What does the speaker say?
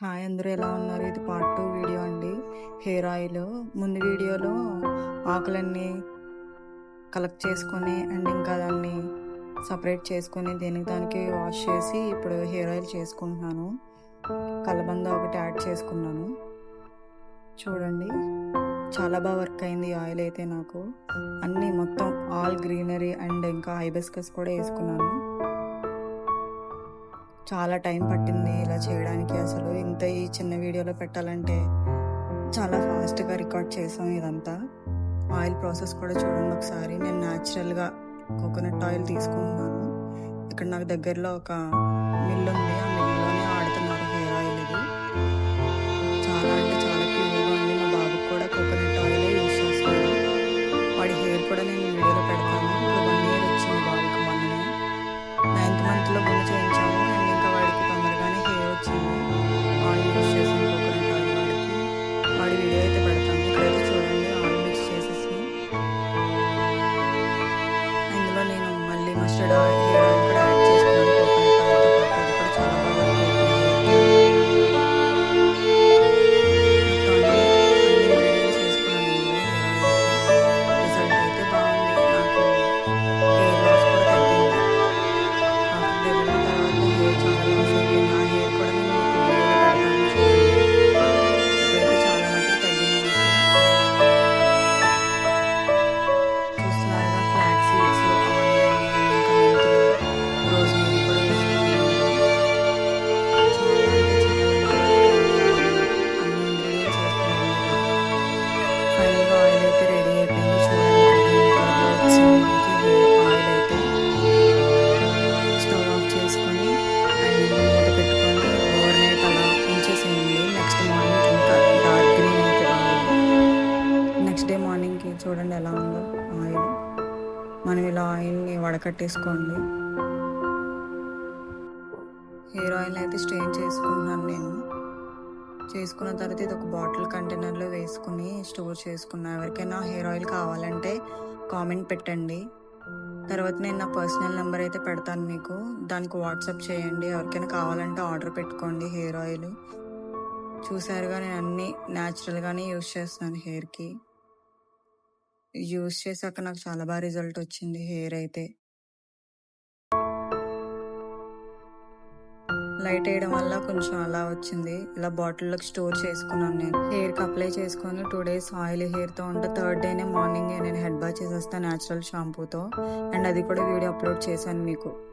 Hi అందరూ ఎలా ఉన్నారు? ఇది పార్ట్ టూ వీడియో అండి. హెయిర్ ఆయిల్ ముందు వీడియోలో ఆకులన్నీ కలెక్ట్ చేసుకొని అండ్ ఇంకా దాన్ని సపరేట్ చేసుకొని దీనికి దానికి వాష్ చేసి ఇప్పుడు హెయిర్ ఆయిల్ చేసుకుంటున్నాను. కలబంద ఒకటి యాడ్ చేసుకున్నాను. చూడండి చాలా బాగా వర్క్ అయింది ఆయిల్ అయితే నాకు. అన్నీ మొత్తం ఆల్ గ్రీనరీ అండ్ ఇంకా హైబిస్కస్ కూడా వేసుకున్నాను. చాలా టైం పట్టింది ఇలా చేయడానికి అసలు. ఇంత ఈ చిన్న వీడియోలో పెట్టాలంటే చాలా ఫాస్ట్గా రికార్డ్ చేసాం ఇదంతా. ఆయిల్ ప్రాసెస్ కూడా చూడండి ఒకసారి. నేను న్యాచురల్గా కోకోనట్ ఆయిల్ తీసుకుంటున్నాను. ఇక్కడ నాకు దగ్గరలో ఒక మిల్ ఉంది. mustard on here. ఆయిల్. మనం ఇలా ఆయిల్ని వడకట్టేసుకోండి. హెయిర్ ఆయిల్ అయితే స్ట్రెయిన్ చేసుకున్నాను నేను. చేసుకున్న తర్వాత ఇది ఒక బాటిల్ కంటైనర్లో వేసుకుని స్టోర్ చేసుకున్నాను ఎవరికైనా హెయిర్ ఆయిల్ కావాలంటే కామెంట్ పెట్టండి. తర్వాత నేను నా పర్సనల్ నెంబర్ అయితే పెడతాను మీకు. దానికి వాట్సాప్ చేయండి. ఎవరికైనా కావాలంటే ఆర్డర్ పెట్టుకోండి హెయిర్ ఆయిల్. చూసారుగా నేను అన్నీ న్యాచురల్గానే యూస్ చేస్తున్నాను హెయిర్కి. యూస్ చేశాక నాకు చాలా బాగా రిజల్ట్ వచ్చింది హెయిర్ అయితే. లైట్ వేయడం వల్ల కొంచెం అలా వచ్చింది. ఇలా బాటిల్లోకి స్టోర్ చేసుకున్నాను నేను. హెయిర్కి అప్లై చేసుకొని టూ డేస్ ఆయిల్ హెయిర్తో ఉంటే థర్డ్ డేనే మార్నింగ్ నేను హెడ్ బాత్ చేసేస్తాను న్యాచురల్ షాంపూతో. అండ్ అది కూడా వీడియో అప్లోడ్ చేశాను మీకు.